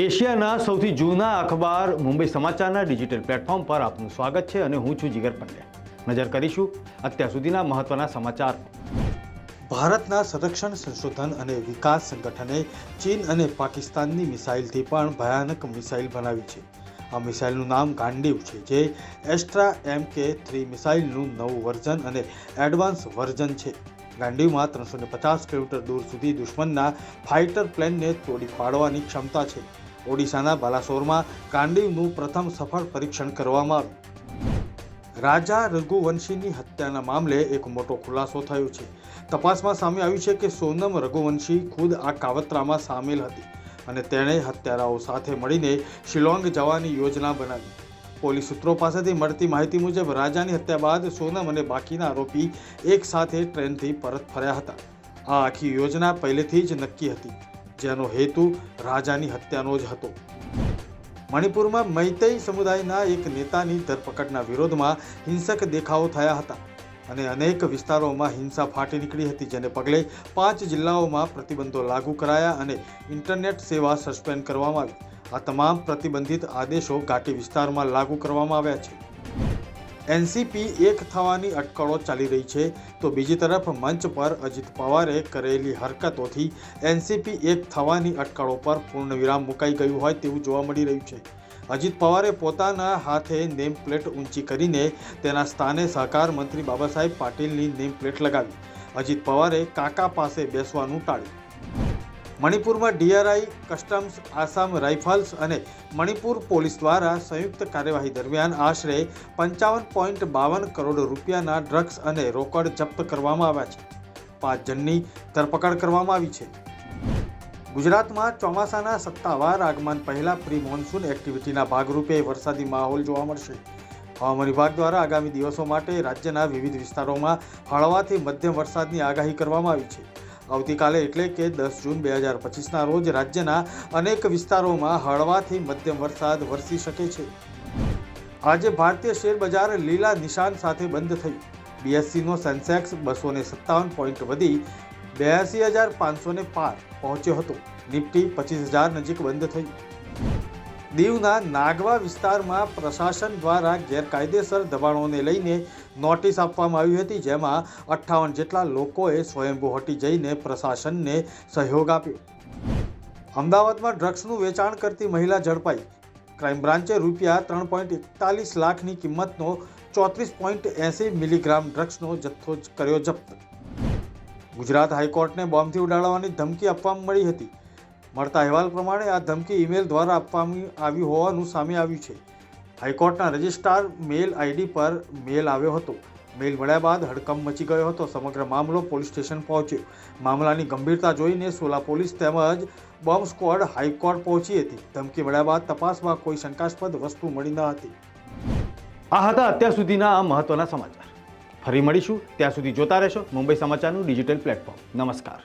એશિયાના સૌથી જૂના અખબાર મુંબઈ સમાચારના ડિજિટલ પ્લેટફોર્મ પર આપનું સ્વાગત છે અને હું છું જીગર પંડ્યા નજર કરીશું અત્યાર સુધીના મહત્વના સમાચાર. ભારતના સંરક્ષણ, સંશોધન અને વિકાસ સંગઠને ચીન અને પાકિસ્તાનની મિસાઇલથી પણ ભયાનક મિસાઇલ બનાવી છે. આ મિસાઇલનું નામ ગાંડીવ છે, જે એસ્ટ્રા એમ કે થ્રી મિસાઇલનું નવું વર્ઝન અને એડવાન્સ વર્ઝન છે. ગાંડીવમાં ત્રણસો પચાસ કિલોમીટર દૂર સુધી દુશ્મનના ફાઇટર પ્લેનને તોડી પાડવાની ક્ષમતા છે. ઓડિશાના બાલાસોરમાં કાંડીવનું પ્રથમ સફળ પરીક્ષણ કરવામાં આવ્યું. રાજા રઘુવંશીની હત્યાના મામલે એક મોટો ખુલાસો થયો છે. તપાસમાં સામે આવ્યું છે કે સોનમ રઘુવંશી ખુદ આ કાવતરામાં સામેલ હતી અને તેણે હત્યારાઓ સાથે મળીને શિલોંગ જવાની યોજના બનાવી. પોલીસ સૂત્રો પાસેથી મળતી માહિતી મુજબ રાજાની હત્યા બાદ સોનમ અને બાકીના આરોપી એકસાથે ટ્રેનથી પરત ફર્યા હતા. આ આખી યોજના પહેલેથી જ નક્કી હતી. જેનો હેતુ રાજાની હત્યાનો જ હતો. મણિપુરમાં મૈતઈ સમુદાયના એક નેતાની ધરપકડના વિરોધમાં હિંસક દેખાવો થયા હતા અને અનેક વિસ્તારોમાં હિંસા ફાટી નીકળી હતી, જેને પગલે પાંચ જિલ્લાઓમાં પ્રતિબંધો લાગુ કરાયા અને ઇન્ટરનેટ સેવા સસ્પેન્ડ કરવામાં આવી. આ તમામ પ્રતિબંધિત આદેશો ઘાટી વિસ્તારમાં લાગુ કરવામાં આવ્યા છે. એનસીપી એક થવાની અટકળો ચાલી રહી છે. તો બીજી તરફ મંચ પર અજીત પવારે કરેલી હરકતોથી એનસીપી એક થવાની અટકળો પર પૂર્ણ વિરામ મુકાઈ ગયું હોય તેવું જોવા મળી રહ્યું છે. અજીત પવારે પોતાના હાથે નેમ પ્લેટ ઊંચી કરીને તેના સ્થાને સહકાર મંત્રી બાબા સાહેબ પાટીલની નેમ પ્લેટ લગાવી. અજીત પવારે કાકા પાસે બેસવાનું ટાળ્યું. મણિપુરમાં ડીઆરઆઈ, કસ્ટમ્સ, આસામ રાઇફલ્સ અને મણિપુર પોલીસ દ્વારા સંયુક્ત કાર્યવાહી દરમિયાન આશરે પંચાવન પોઈન્ટ બાવન કરોડ રૂપિયાના ડ્રગ્સ અને રોકડ જપ્ત કરવામાં આવ્યા છે. પાંચ જણની ધરપકડ કરવામાં આવી છે. ગુજરાતમાં ચોમાસાના સત્તાવાર આગમન પહેલાં પ્રી મોન્સૂન એક્ટિવિટીના ભાગરૂપે વરસાદી માહોલ જોવા મળશે. હવામાન વિભાગ દ્વારા આગામી દિવસો માટે રાજ્યના વિવિધ વિસ્તારોમાં હળવાથી મધ્યમ વરસાદની આગાહી કરવામાં આવી છે. આવતીકાલે એટલે કે દસ જૂન બે હજાર પચીસના રોજ રાજ્યના અનેક વિસ્તારોમાં હળવાથી મધ્યમ વરસાદ વરસી શકે છે. આજે ભારતીય શેર બજાર લીલા નિશાન સાથે બંધ થયું. બીએસસીનો સેન્સેક્સ બસો ને સત્તાવન પોઈન્ટ વધી બ્યાસી હજાર પાંચસો ને પાર પહોંચ્યો હતો. નિફ્ટી પચીસ હજાર નજીક બંધ થયું. દીવના નાગવા વિસ્તારમાં પ્રશાસન દ્વારા ગેરકાયદેસર દબાણોને લઈને નોટિસ આપવામાં આવી હતી, જેમાં અઠ્ઠાવન જેટલા લોકોએ સ્વયંભૂ હટી જઈને પ્રશાસનને સહયોગ આપ્યો. અમદાવાદમાં ડ્રગ્સનું વેચાણ કરતી મહિલા ઝડપાઈ. ક્રાઇમ બ્રાન્ચે રૂપિયા ત્રણ પોઈન્ટ એકતાલીસ લાખની કિંમતનો ચોત્રીસ પોઈન્ટ એંસી મિલીગ્રામ ડ્રગ્સનો જથ્થો કર્યો જપ્ત. ગુજરાત હાઈકોર્ટને બોમ્બથી ઉડાડવાની ધમકી આપવામાં મળી હતી. મળતા અહેવાલ પ્રમાણે આ ધમકી ઈમેલ દ્વારા આપવામાં આવી હોવાનું સામે આવ્યું છે. હાઈકોર્ટના રજિસ્ટ્રાર મેલ આઈડી પર મેલ આવ્યો હતો. મેલ મળ્યા બાદ હડકંપ મચી ગયો હતો. સમગ્ર મામલો પોલીસ સ્ટેશન પહોંચ્યો. મામલાની ગંભીરતા જોઈને સોલા પોલીસ તેમજ બોમ્બ સ્ક્વોડ હાઈકોર્ટ પહોંચી હતી. ધમકી મળ્યા બાદ તપાસમાં કોઈ શંકાસ્પદ વસ્તુ મળી ન હતી. આ હતા અત્યાર સુધીના આ મહત્વના સમાચાર. ફરી મળીશું. ત્યાં સુધી જોતા રહેશો મુંબઈ સમાચારનું ડિજિટલ પ્લેટફોર્મ. નમસ્કાર.